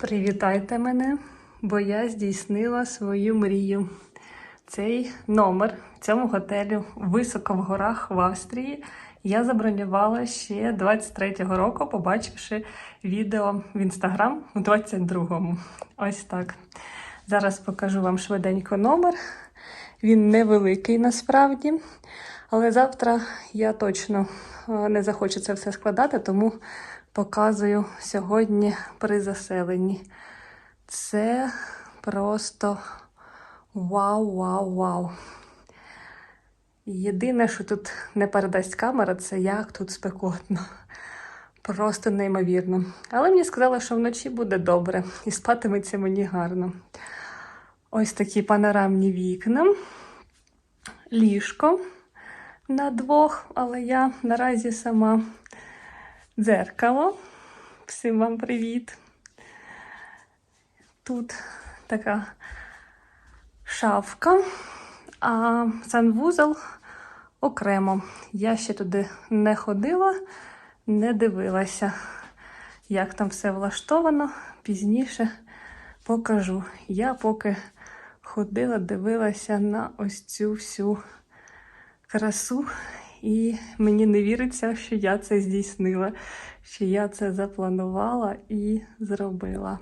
Привітайте мене, бо я здійснила свою мрію. Цей номер в цьому готелю високо в горах в Австрії. Я забронювала ще 23-го року, побачивши відео в інстаграм у 22-му. Ось так. Зараз покажу вам швиденько номер. Він невеликий насправді, але завтра я точно е, не захочу це все складати, тому показую сьогодні при заселенні. Це просто вау, вау, вау. Єдине, що тут не передасть камера, це як тут спекотно. Просто неймовірно. Але мені сказали, що вночі буде добре і спатиметься мені гарно. Ось такі панорамні вікна, ліжко на двох, але я наразі сама дзеркало. Всім вам привіт. Тут така шафка, а санвузол окремо. Я ще туди не ходила, не дивилася, як там все влаштовано. Пізніше покажу. Я поки ходила, дивилася на ось цю всю красу, і мені не віриться, що я це здійснила, що я це запланувала і зробила.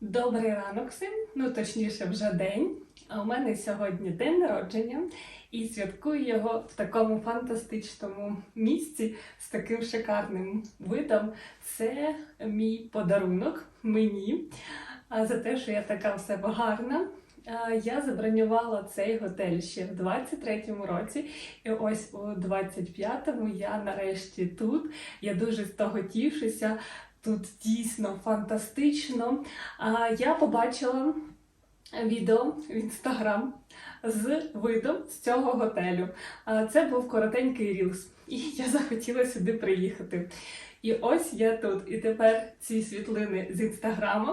Добрий ранок всім, ну точніше, вже день. А у мене сьогодні день народження, і святкую його в такому фантастичному місці з таким шикарним видом. Це мій подарунок мені за те, що я така в себе гарна. А, Я забронювала цей готель ще в 23-му році, і ось у 25-му я нарешті тут. Я дуже з того тішуся. Тут дійсно фантастично. Я побачила відео в інстаграм з видом з цього готелю. Це був коротенький рілс, і я захотіла сюди приїхати. І ось я тут. І тепер ці світлини з інстаграму,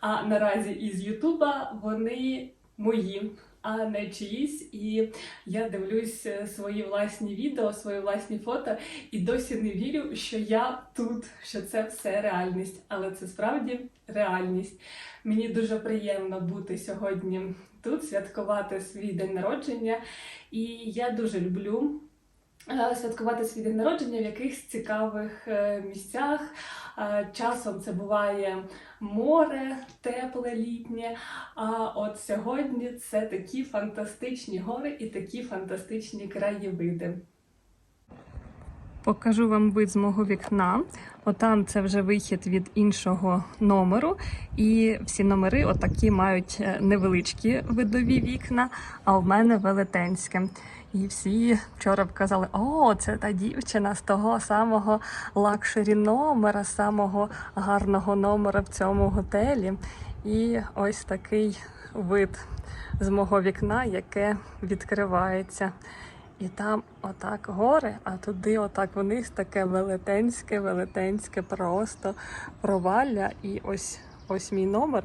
а наразі із Ютуба вони мої. А не чиїсь, і я дивлюсь е, свої власні відео, свої власні фото, і досі не вірю, що я тут, що це все реальність. Але це справді реальність. Мені дуже приємно бути сьогодні тут, святкувати свій день народження. І я дуже люблю святкувати свій день народження в якихось цікавих е, місцях. Е, Часом це буває море тепле літнє. А от сьогодні це такі фантастичні гори і такі фантастичні краєвиди. Покажу вам вид з мого вікна. Отам це вже вихід від іншого номеру. І всі номери отакі мають е, невеличкі видові вікна, а в мене велетенське. І всі вчора б казали: о, це та дівчина з того самого лакшері номера, самого гарного номера в цьому готелі. І ось такий вид з мого вікна, яке відкривається. І там отак гори, а туди отак вниз таке велетенське, велетенське просто провалля. І ось ось мій номер,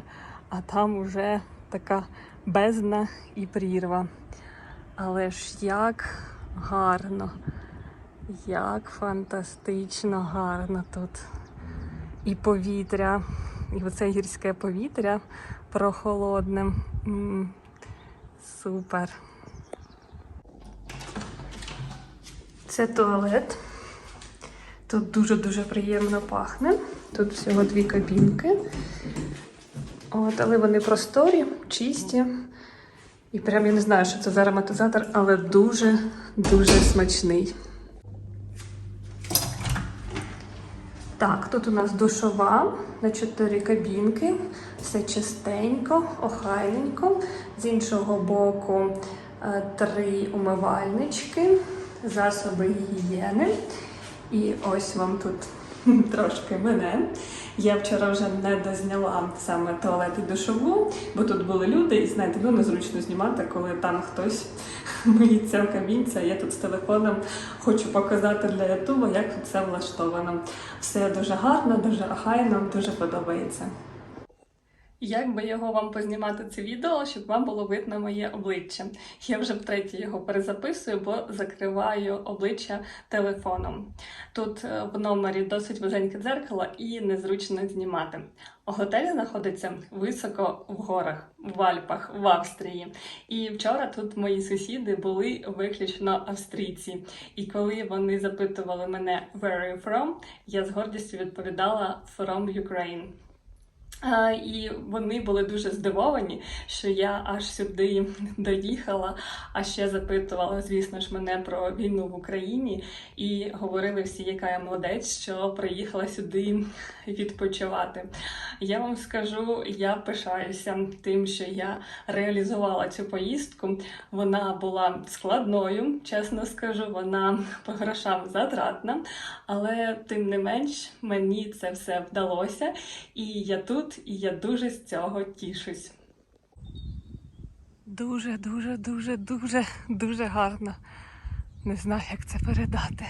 а там уже така бездна і прірва. Але ж як гарно, як фантастично гарно тут. І повітря, і оце гірське повітря прохолодне. М, Супер. Це туалет. Тут дуже-дуже приємно пахне. Тут всього дві кабінки. От, але вони просторі, чисті. І прям я не знаю, що це за ароматизатор, але дуже-дуже смачний. Так, тут у нас душова на чотири кабінки. Все чистенько, охайненько. З іншого боку е, три умивальнички, засоби гігієни. І ось вам тут трошки мене. Я вчора вже не дозняла саме туалет і душову, бо тут були люди, і знаєте, ну незручно знімати, коли там хтось миється в кабінці, а я тут з телефоном хочу показати для Ютуба, як тут все влаштовано. Все дуже гарно, дуже охайно, дуже подобається. Як би його вам познімати це відео, щоб вам було видно моє обличчя? Я вже втретє його перезаписую, бо закриваю обличчя телефоном. Тут е, в номері досить вузеньке дзеркало і незручно знімати. Готель знаходиться високо в горах, в Альпах, в Австрії. І вчора тут мої сусіди були виключно австрійці. І коли вони запитували мене «Where are you from?», я з гордістю відповідала «From Ukraine». І вони були дуже здивовані, що я аж сюди доїхала, а ще запитувала, звісно ж, мене про війну в Україні, і говорили всі, яка я молодець, що приїхала сюди відпочивати. Я вам скажу, я пишаюся тим, що я реалізувала цю поїздку. Вона була складною, чесно скажу, вона по грошам затратна, але тим не менш мені це все вдалося, і я тут, і я дуже з цього тішусь. Дуже, дуже, дуже, дуже, дуже гарно. Не знаю, як це передати.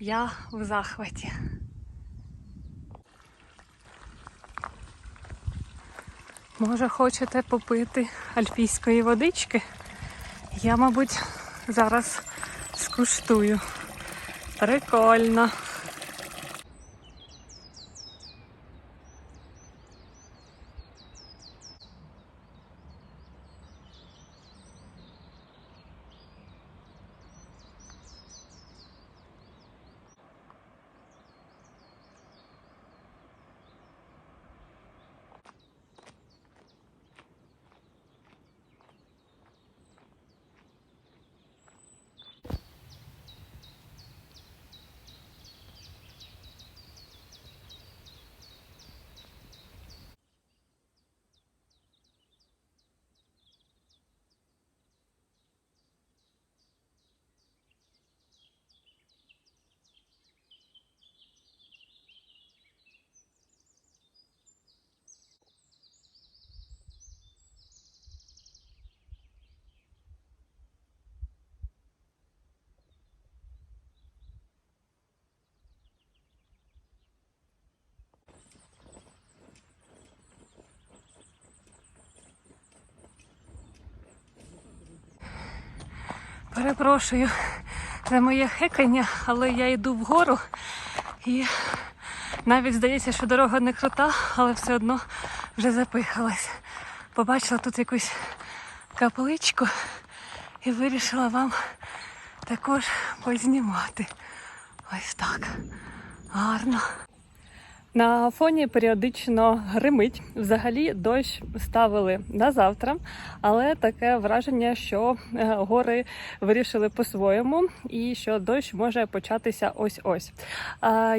Я в захваті. Може, хочете попити альпійської водички? Я, мабуть, зараз скуштую. Прикольно. Перепрошую за моє хекання, але я йду вгору і навіть здається, що дорога не крута, але все одно вже запихалась. Побачила тут якусь капличку і вирішила вам також познімати. Ось так. Гарно. На фоні періодично гримить. Взагалі дощ ставили на завтра, але таке враження, що е, гори вирішили по-своєму і що дощ може початися ось-ось.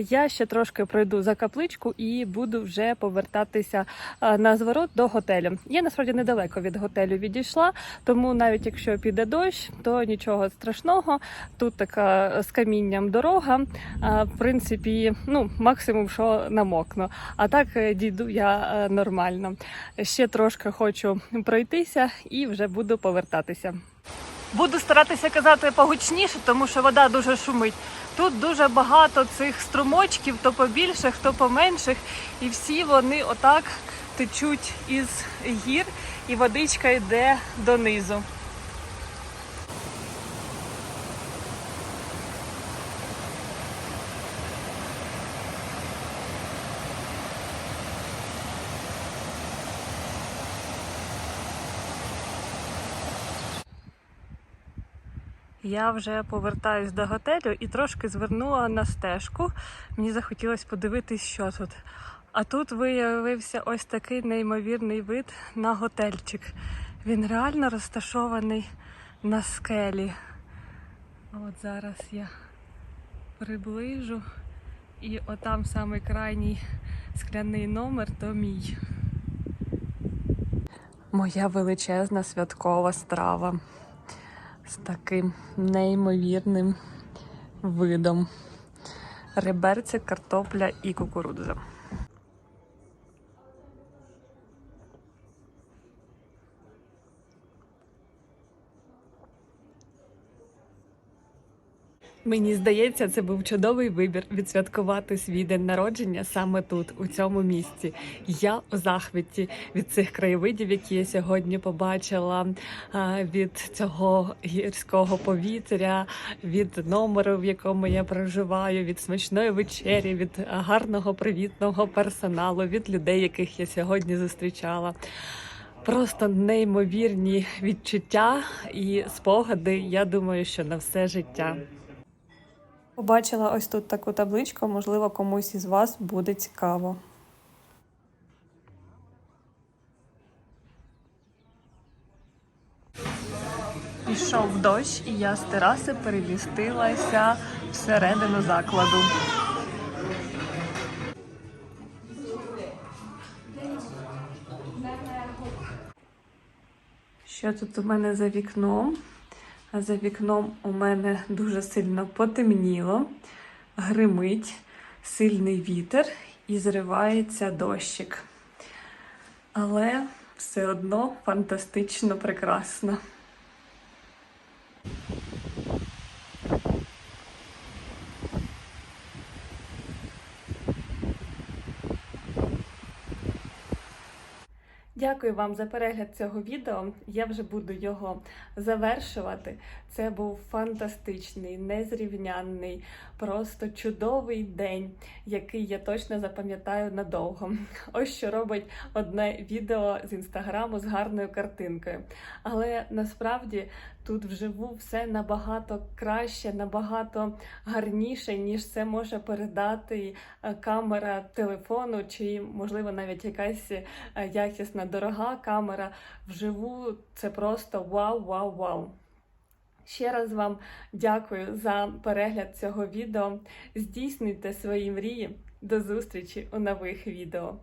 Я ще трошки пройду за капличку і буду вже повертатися на зворот до готелю. Я насправді недалеко від готелю відійшла, тому навіть якщо піде дощ, то нічого страшного. Тут така з камінням дорога. В принципі, ну максимум, що намокну. А так е, дійду я е, нормально. Ще трошки хочу пройтися і вже буду повертатися. Буду старатися казати погучніше, тому що вода дуже шумить. Тут дуже багато цих струмочків, то побільших, то поменших, і всі вони отак течуть із гір, і водичка йде донизу. Я вже повертаюсь до готелю і трошки звернула на стежку. Мені захотілося подивитись, що тут. А тут виявився ось такий неймовірний вид на готельчик. Він реально розташований на скелі. От зараз я приближу. І отам самий крайній скляний номер то мій. Моя величезна святкова страва з таким неймовірним видом. Реберці, картопля і кукурудза. Мені здається, це був чудовий вибір відсвяткувати свій день народження саме тут, у цьому місці. Я у захваті від цих краєвидів, які я сьогодні побачила, від цього гірського повітря, від номеру, в якому я проживаю, від смачної вечері, від гарного привітного персоналу, від людей, яких я сьогодні зустрічала. Просто неймовірні відчуття і спогади. Я думаю, що на все життя. Побачила ось тут таку табличку, можливо, комусь із вас буде цікаво. Пішов дощ, і я з тераси перемістилася всередину закладу. Що тут у мене за вікном? За вікном у мене дуже сильно потемніло, гримить сильний вітер і зривається дощик. Але все одно фантастично прекрасно. Дякую вам за перегляд цього відео. Я вже буду його завершувати. Це був фантастичний, незрівнянний, просто чудовий день, який я точно запам'ятаю надовго. Ось що робить одне відео з інстаграму з гарною картинкою. Але насправді тут вживу все набагато краще, набагато гарніше, ніж це може передати е, камера телефону, чи, можливо, навіть якась е, якісна дорога камера. Вживу це просто вау, вау, вау. Ще раз вам дякую за перегляд цього відео. Здійснюйте свої мрії. До зустрічі у нових відео.